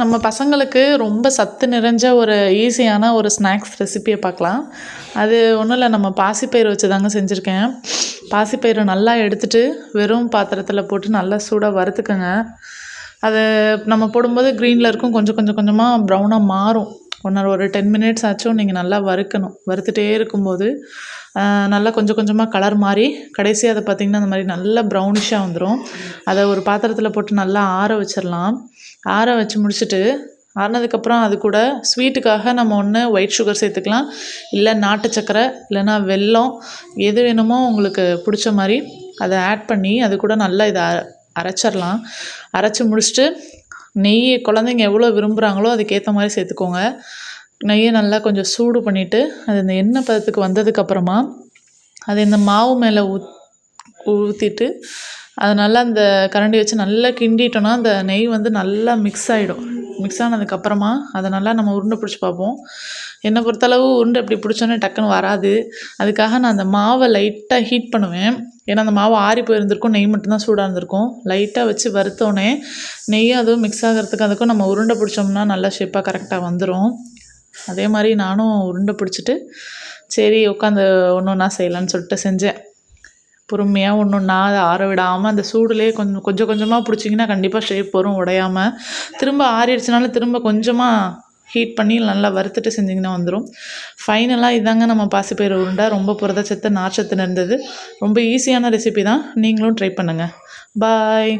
நம்ம பசங்களுக்கு ரொம்ப சத்து நிறைஞ்ச ஒரு ஈஸியான ஒரு ஸ்நாக்ஸ் ரெசிபியை பார்க்கலாம். அது ஒன்றும் இல்லை நம்ம பாசிப்பயிறு வச்சு தாங்க செஞ்சுருக்கேன். பாசிப்பயிறு நல்லா எடுத்துகிட்டு வெறும் பாத்திரத்தில் போட்டு நல்லா சூடாக வறுத்துக்கோங்க. அது நம்ம போடும்போது க்ரீனில் இருக்கும் கொஞ்சம் கொஞ்சம் கொஞ்சமாக ப்ரௌனாக மாறும். ஒன் ஆர் ஒரு டென் மினிட்ஸ் ஆச்சும் நீங்கள் நல்லா வறுக்கணும். வறுத்துட்டே இருக்கும்போது நல்லா கொஞ்சம் கொஞ்சமாக கலர் மாறி கடைசி அதை பார்த்திங்கன்னா அந்த மாதிரி நல்லா ப்ரௌனிஷாக வந்துடும் அதை ஒரு பாத்திரத்தில் போட்டு நல்லா ஆற வச்சிடலாம் ஆற வச்சு முடிச்சுட்டு ஆறினதுக்கப்புறம் அது கூட ஸ்வீட்டுக்காக நம்ம ஒன்று ஒயிட் சுகர் சேர்த்துக்கலாம். இல்லை நாட்டு சக்கரை இல்லைன்னா வெல்லம் எது வேணுமோ உங்களுக்கு பிடிச்ச மாதிரி அதை ஆட் பண்ணி அது கூட நல்லா இதை அரைச்சிடலாம் அரைச்சி முடிச்சுட்டு நெய் குழந்தைங்க எவ்வளோ விரும்புகிறாங்களோ அதுக்கேற்ற மாதிரி சேர்த்துக்கோங்க. நெய்யை நல்லா கொஞ்சம் சூடு பண்ணிவிட்டு அது இந்த எண்ணெய் பதத்துக்கு வந்ததுக்கப்புறமா அது இந்த மாவு மேலே ஊத் ஊற்றிட்டு அது நல்லா அந்த கரண்டி வச்சு நல்லா கிண்டிட்டோன்னா அந்த நெய் வந்து நல்லா மிக்ஸ் ஆகிடும் மிக்ஸ் ஆனதுக்கப்புறமா அதை நல்லா நம்ம உருண்டை பிடிச்சி பார்ப்போம். என்னை பொறுத்தளவு உருண்டை இப்படி பிடிச்சோன்னே டக்குன்னு வராது. அதுக்காக நான் அந்த மாவை லைட்டாக ஹீட் பண்ணுவேன். ஏன்னா அந்த மாவு ஆறி போயிருந்திருக்கும் நெய் மட்டும்தான் சூடாக இருந்திருக்கும். லைட்டாக வச்சு வறுத்தோடனே நெய் அதுவும் மிக்ஸ் ஆகிறதுக்கு அதுக்கும் நம்ம உருண்டை பிடிச்சோம்னா நல்லா ஷேப்பாக கரெக்டாக வந்துடும் அதே மாதிரி நானும் உருண்டை பிடிச்சிட்டு சரி உட்காந்து ஒன்று ஒன்றா செய்யலான்னு சொல்லிட்டு செஞ்சேன். பொறுமையாக ஒன்று ஒன்றா அதை ஆற விடாமல் அந்த சூடுலேயே கொஞ்சம் கொஞ்சம் கொஞ்சமாக பிடிச்சிங்கன்னா கண்டிப்பாக ஷேப் வரும் உடையாமல் திரும்ப ஆறிடுச்சுனாலும் திரும்ப கொஞ்சமாக ஹீட் பண்ணி நல்லா வறுத்துட்டு செஞ்சிங்கன்னா வந்துடும் ஃபைனலாக இதாங்க நம்ம பாசிப்பயிறு உருண்டை. ரொம்ப புரதச்சத்து நார்ச்சத்து இருந்தது. ரொம்ப ஈஸியான ரெசிபி தான். நீங்களும் ட்ரை பண்ணுங்கள் பாய்